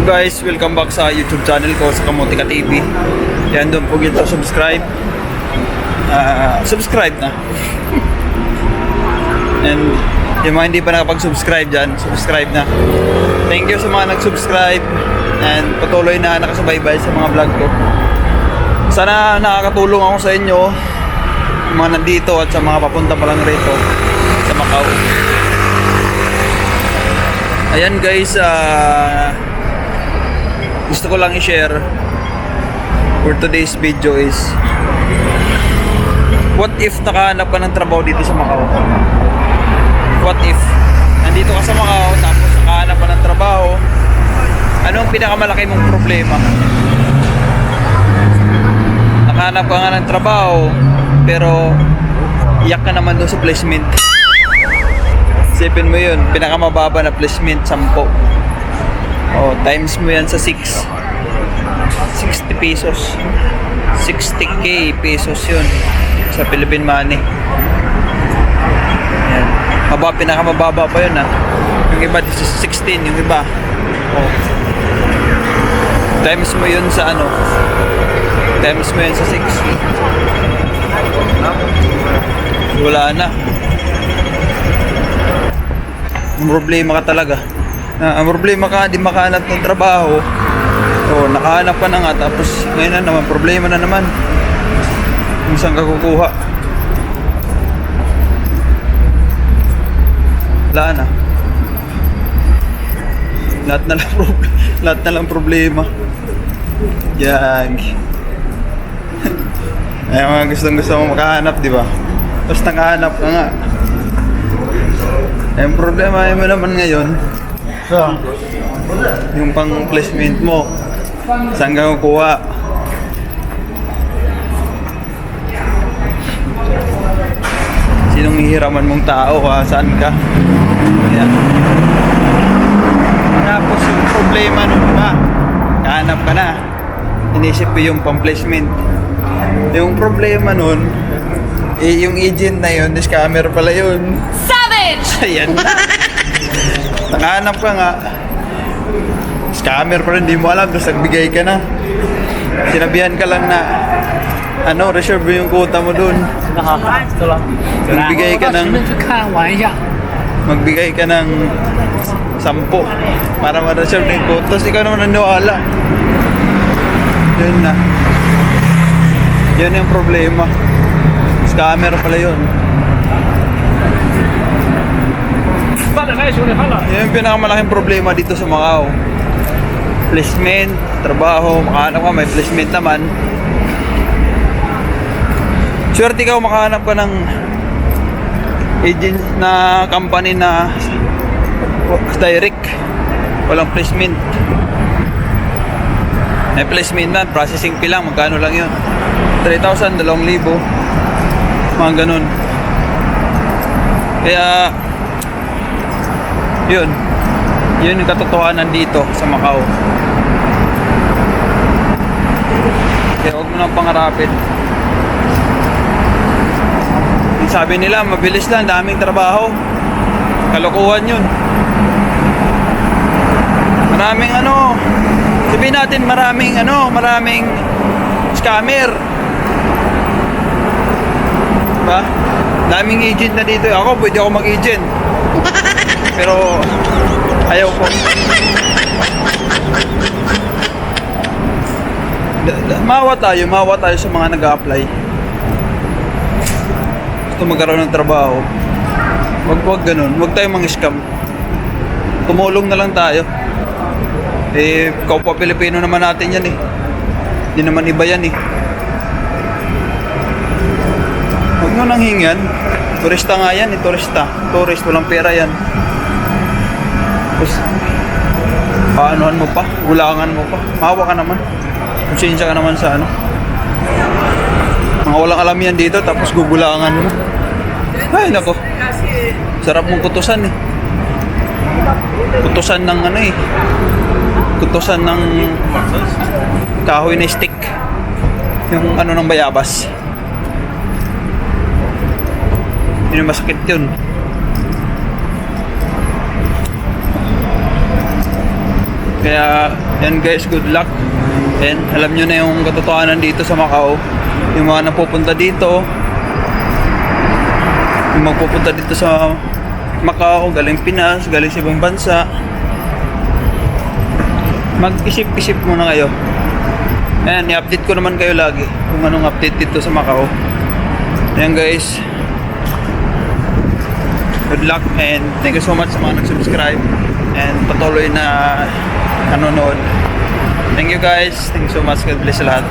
guys, welcome back sa YouTube channel ko sa Kamotika TV. Yan doon po gito subscribe. Ah, subscribe na. And yung mga hindi pa nakapag-subscribe dyan, subscribe na. Thank you sa mga nag-subscribe and patuloy na nakasubaybay sa mga vlog ko. Sana nakakatulong ako sa inyo, mga nandito at sa mga papunta pa lang rito sa Macau. Ayan guys, ah gusto ko lang i-share for today's video is what if nakahanap ka ng trabaho dito sa Macau? What if nandito ka sa Macau tapos nakahanap ka ng trabaho anong pinakamalaki mong problema? Nakahanap ka nga ng trabaho pero iyak ka naman doon sa placement Isipin mo yun, pinakamababa na placement, 10. Oh, times mo yan sa 6. 60 pesos. 60k pesos yun sa Philippine money. Yan. Maba, pinakamababa pa yun ha. Yung iba, this is 16, yung iba. Oh. Times mo yun sa ano. Times mo yun sa 6. Wala na. Ang problema ka talaga. Na, ang problema ka, di makahanap ng trabaho. O, nakahanap ka na nga, tapos ngayon na naman, problema na naman. Kung saan ka kukuha. Wala na. Lahat na lang, prob- lahat na lang problema. Yag. Ay, mga gustong gusto mo makahanap, di ba? Tapos nakahanap ka nga. Ang problema mo naman ngayon, yung pang placement mo, saan ka kukuha? Sinong hihiraman mong tao ha? Saan ka? Yan. Tapos yung problema nun ba? Kahanap ka na. Inisip ko yung pang placement. Yung problema nun, eh, yung agent na yun, scammer pala yun. Savage! Ayan na. Nakahanap ka nga. Scammer pa rin, hindi mo alam. Tapos nagbigay ka na. Sinabihan ka lang na ano, reserve yung quota mo doon. Magbigay ka ng magbigay ka ng sampo para ma-reserve na yung quota. Tapos ikaw naman naniwala. Yun na. Yun yung problema. Scammer pala yun. Yan yung pinakamalaking problema dito sa Macau. Placement, trabaho, makahanap ka, may placement naman. Swerte ka makahanap ka ng agent na company na direct. Walang placement. May placement na, processing fee lang, magkano lang yun? 3,000, 2,000. Mga ganun. Kaya, yun. Yun yung katotohanan dito sa Macau. Kaya huwag mo nang pangarapin. Yung sabi nila, mabilis lang, daming trabaho. Kalokohan yun. Maraming ano, sabihin natin maraming ano, maraming scammer. Diba? Daming agent na dito. Ako, pwede ako mag-agent. Pero ayaw ko. Mawa tayo, mawa tayo sa mga nag apply Gusto magkaroon ng trabaho. Wag wag ganun, wag tayo mang scam. Tumulong na lang tayo. Eh, kapwa Pilipino naman natin yan eh. Hindi naman iba yan eh. Huwag nyo nang hingan. Turista nga yan, eh, turista. Tourist, walang pera yan. Tapos, paanohan mo pa? Gulangan mo pa? Mahawa ka naman. Konsensya ka naman sa ano. Mga walang alam yan dito, tapos gugulangan mo. Ay, nako. Sarap mong kutusan eh. Kutusan ng ano eh. Kutusan ng kahoy na stick. Yung ano ng bayabas. Yung masakit yun. Kaya, yan guys, good luck. And alam nyo na yung katotohanan dito sa Macau. Yung mga napupunta dito, yung magpupunta dito sa Macau, galing Pinas, galing sa ibang bansa, mag-isip-isip muna kayo. Ayan, i-update ko naman kayo lagi kung anong update dito sa Macau. Ayan guys. Good luck and thank you so much sa mga nag-subscribe and patuloy na nanonood. Thank you guys. Thank you so much. God bless lahat.